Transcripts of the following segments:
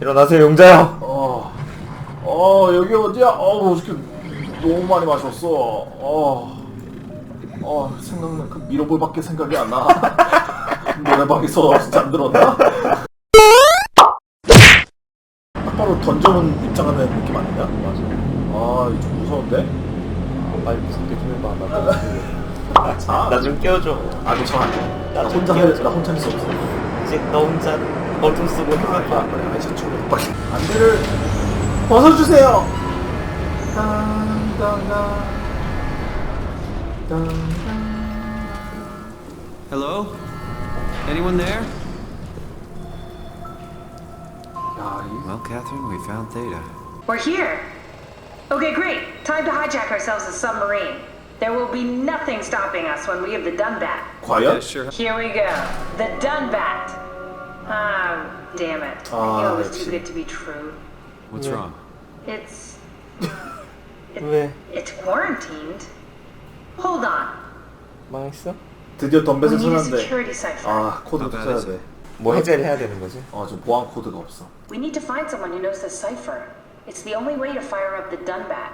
일어나세요 용자요 어, 어 여기 어디야? 어 어저께 너무 많이 마셨어. 어, 어 생각나 그 미로볼밖에 생각이 안 나. 노래방에서 잠들었나? 딱 바로 던져놓은 입장하는 느낌 아니냐? 맞아. 아 이거 좀 무서운데? 빨리 무섭게 좀 해봐 아, 자, 나좀 깨워줘 아 괜찮아. 나 나좀 혼자 끼워줘. 나 혼자 할 수 없어. 이제 너 혼자 어둠 속을 아 헤매봐 그래, 아이씨 좀 빨리. 안대를 벗어주세요. 땅땅땅. 땅땅. Hello? Anyone there? 야, 이 Well, Catherine, we found Theta. We're here. Okay, great. Time to hijack ourselves a submarine. There will be nothing stopping us when we have the Dunbat. 과연? sure. Here we go. The Dunbat. Ah, damn it. I Ah, knew it was let's too see. good to be true. What's Yeah. wrong? It's 왜 it's quarantined. Hold on. 망했어? 드디어 We 덤뱃을 need a 찾았는데 security cipher. 아 코드를 아, 찾아야 돼. 뭐 해제를 해야 되는 거지? 어, 저 보안 코드가 없어. We need to find someone who knows the cipher. It's the only way to fire up the Dunbat.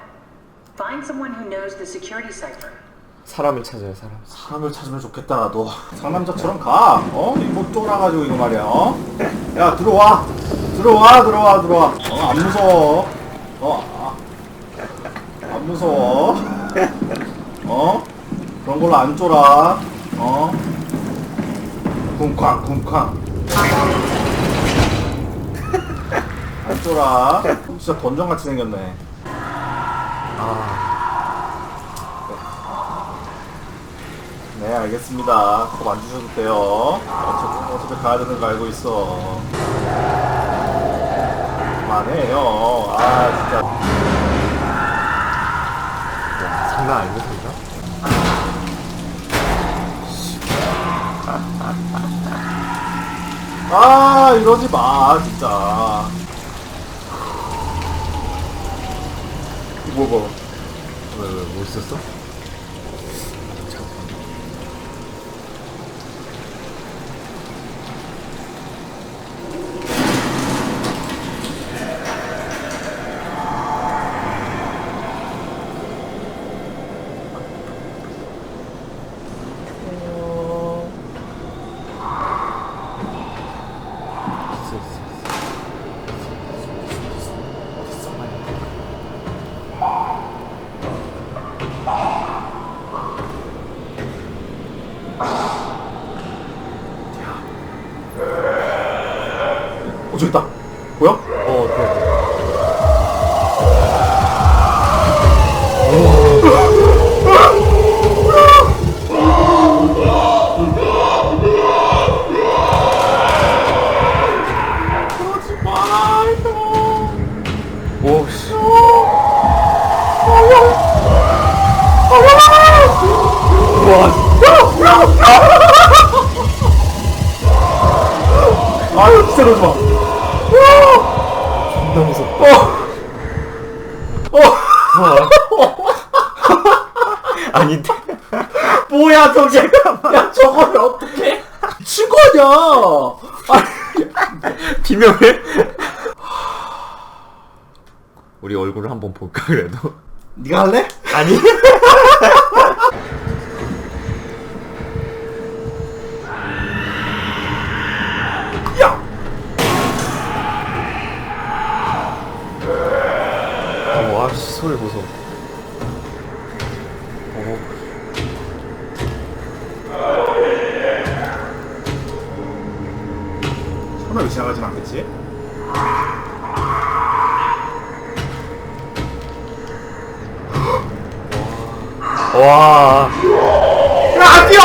Find someone who knows the security cipher. 사람을 찾아요 사람 사람을 찾으면 좋겠다 나도. 상남자처럼 가. 어? 이거 쫄아가지고 이거 말이야. 어? 야 들어와. 들어와 들어와 들어와. 어, 안 무서워. 어? 아, 안 무서워. 어? 그런 걸로 안 쫄아. 어? 쿵쾅 쿵쾅. 안 쫄아. 진짜 던전같이 생겼네. 네 알겠습니다 컵안 주셔도 돼요 어차피, 어차피 가야 되는 거 알고 있어 그만해요 아 진짜 야 장난 아니겠습니까? 아 이러지 마 진짜 뭐 뭐? 왜왜 뭐 있었어? 진짜 그러지 마 존나 무섭다. 어. 아닌데 뭐야 저게? 야 저걸 어떻게 미친 거 아니야. 아니 비명을? 우리 얼굴을 한번 볼까 그래도? 네가 할래? 아니 와 씨, 소리 보소 오. 설마 지나가진 않겠지? 와. 야 뛰어!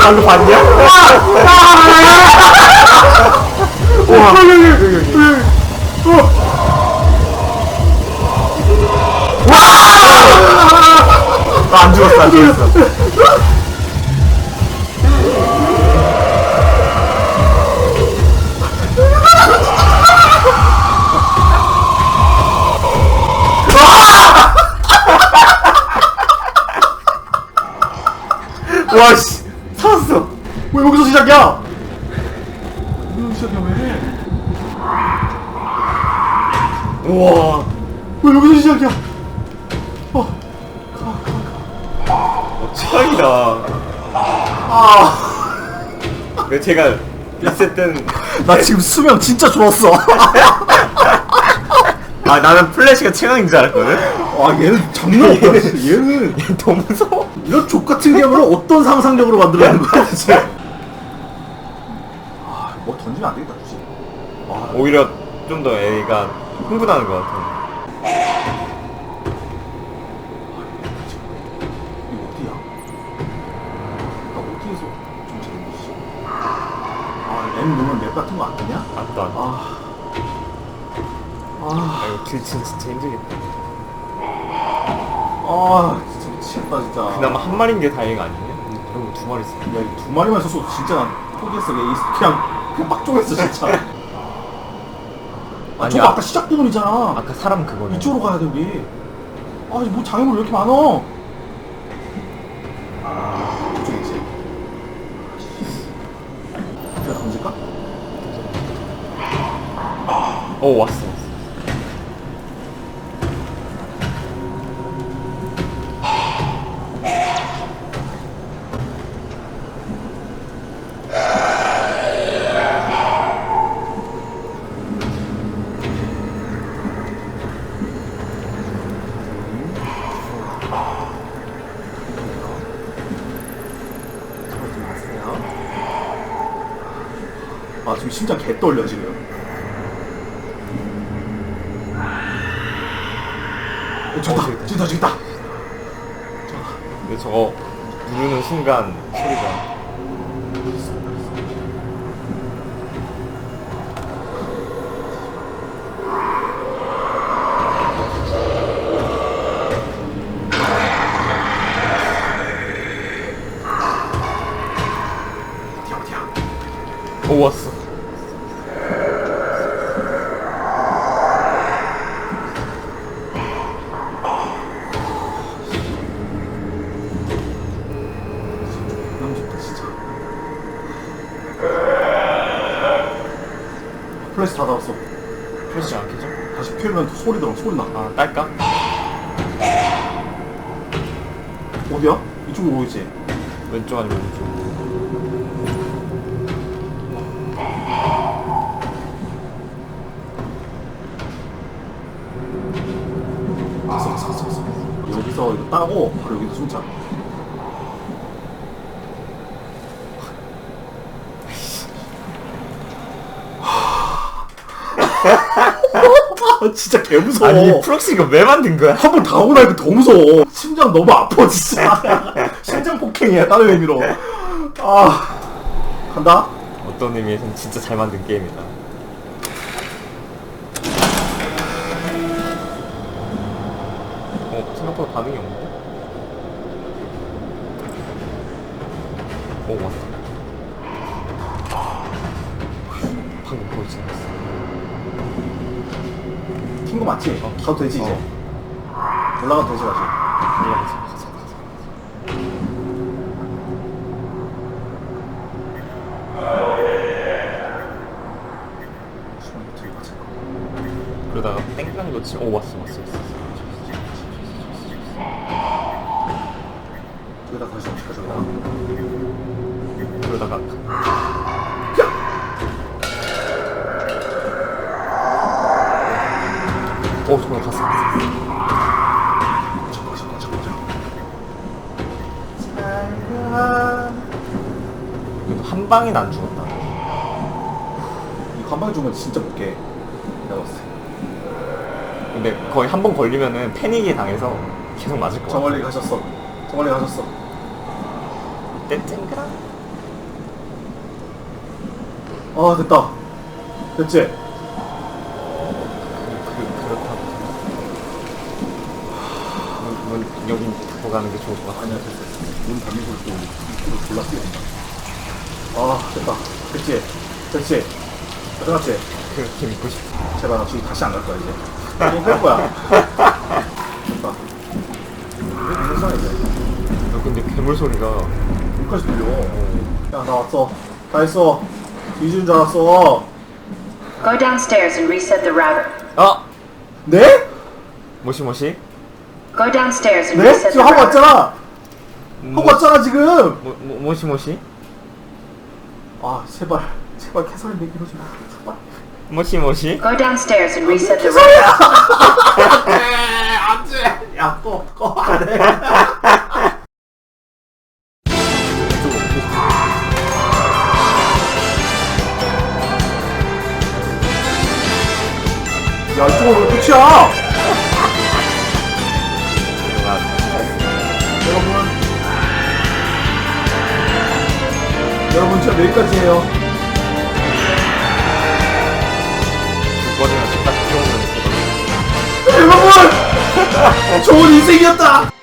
방금 봤냐? 와. 여기 여기 여 기안 죽었어 안 죽었어 와 씨 살았어 왜 여기서 시작이야? 여기서 시작이야 왜? 우와. 왜 여기서 시작이야? 어, 어, 최악이다. 아, 왜 제가 리셋된. 나 지금 수명 진짜 줄었어. 아, 나는 플래시가 최강인 줄 알았거든? 와, 얘는 장난 없다. 얘는 더 무서워. 이런 족 같은 게임을 어떤 상상력으로 만들어낸 거야, 대체? 아, 뭐 던지면 안 되겠다, 굳이. 와, 오히려 좀 더 애가 흥분하는 것 같아. 이거 어디야? 나 어디에서 좀 재밌지? 아, M 누르면 맵 같은 거 안 되냐? 아또 안. 아, 아, 아, 이거 길친 진짜 힘들겠다. 아, 진짜 미치겠다, 진짜. 그나마 한 마리인 게 다행 아니냐? 이런 거두 마리 있어. 야, 이두 마리만 있었어. 진짜 난 포기했어. 그냥, 이- 그냥, 그냥 막 쪼갰어, 진짜. 아, 아니, 저거 아- 아까 시작 부분이잖아. 아까 사람 그거네. 이쪽으로 가야 돼, 우리. 아, 뭐 장애물 왜 이렇게 많어? 이쪽이지. 제가 던질까? 어 왔어. 아, 지금 심장 개 떨려, 지금. 어, 저기다, 어, 저기다. 저기다. 근데 저거 누르는 순간 소리가. 오 왔어. 너무 좋다, 진짜. 플래시 다 닫았어. 플래시 안 켜져? 다시 피우면 소리 들어, 소리 나. 아 딸까? 어디야? 이쪽으로 오겠지? 왼쪽 아니면 오른쪽? 갔어. 여기서 이거 따고 바로 여기서 숨자. 아, 진짜 개 무서워. 아니 이 프록시 이거 왜 만든 거야? 한 번 당하고 나니까 더 무서워. 심장 너무 아파, 진짜. 심장 폭행이야, 다른 의미로. 아, 간다. 어떤 의미에서는 진짜 잘 만든 게임이다. 어 생각보다 반응이 없는데? 오 왔다. 방금 거기 지나갔어. 킨거 맞지? 어, 가도 되지, 이제? 어. 올라가도 되지, 맞지? 올라가자. 가자, 가자. 주머니 뒤에 가자. 그러다가 땡깡 놓치. 오 왔어 왔어 왔어. 한 방에 안 죽었다. 이 간방에 주면 진짜 못 깨. 내가 봤을 때. 근데 거의 한 번 걸리면은 패닉이 당해서 계속 맞을 것 저 같아. 멀리 가셨어. 저 멀리 가셨어. 땡땡그랑. 아, 됐다. 됐지? 그, 그렇다고. 문, 문 여긴 닫고 가는 게 좋을 것 같아. 아니야, 됐어. 문 닫는 소리 또 입구를 졸라 뛰어온다. 아, 됐다. 됐지? 됐지? 가져갔지? 그렇게 믿고 싶어. 제발 나 저기 다시 안 갈 거야, 이제. 이거 뺄 거야. 됐다. 왜 이상해, 이제. 야, 근데 괴물 소리가 여기까지 들려. 야, 나 왔어. 다 했어. 뒤지는 줄 알았어. Go downstairs and reset the router. 아 네? 모시모시? Go downstairs and 네? reset 지금 the 하고 room. 왔잖아. 하고 왔잖아 지금. 모, 모, 모시모시? 아 제발 제발 캐서린 얘기 이러지 마. 제발. 모시모시? Go downstairs and reset the room. 안돼. 야또 꺼. 안돼. 야 이쪽은 왜 끝이야? 여러분 여러분 저 여기까지예요. 들어오면 여러분! 좋은 인생이었다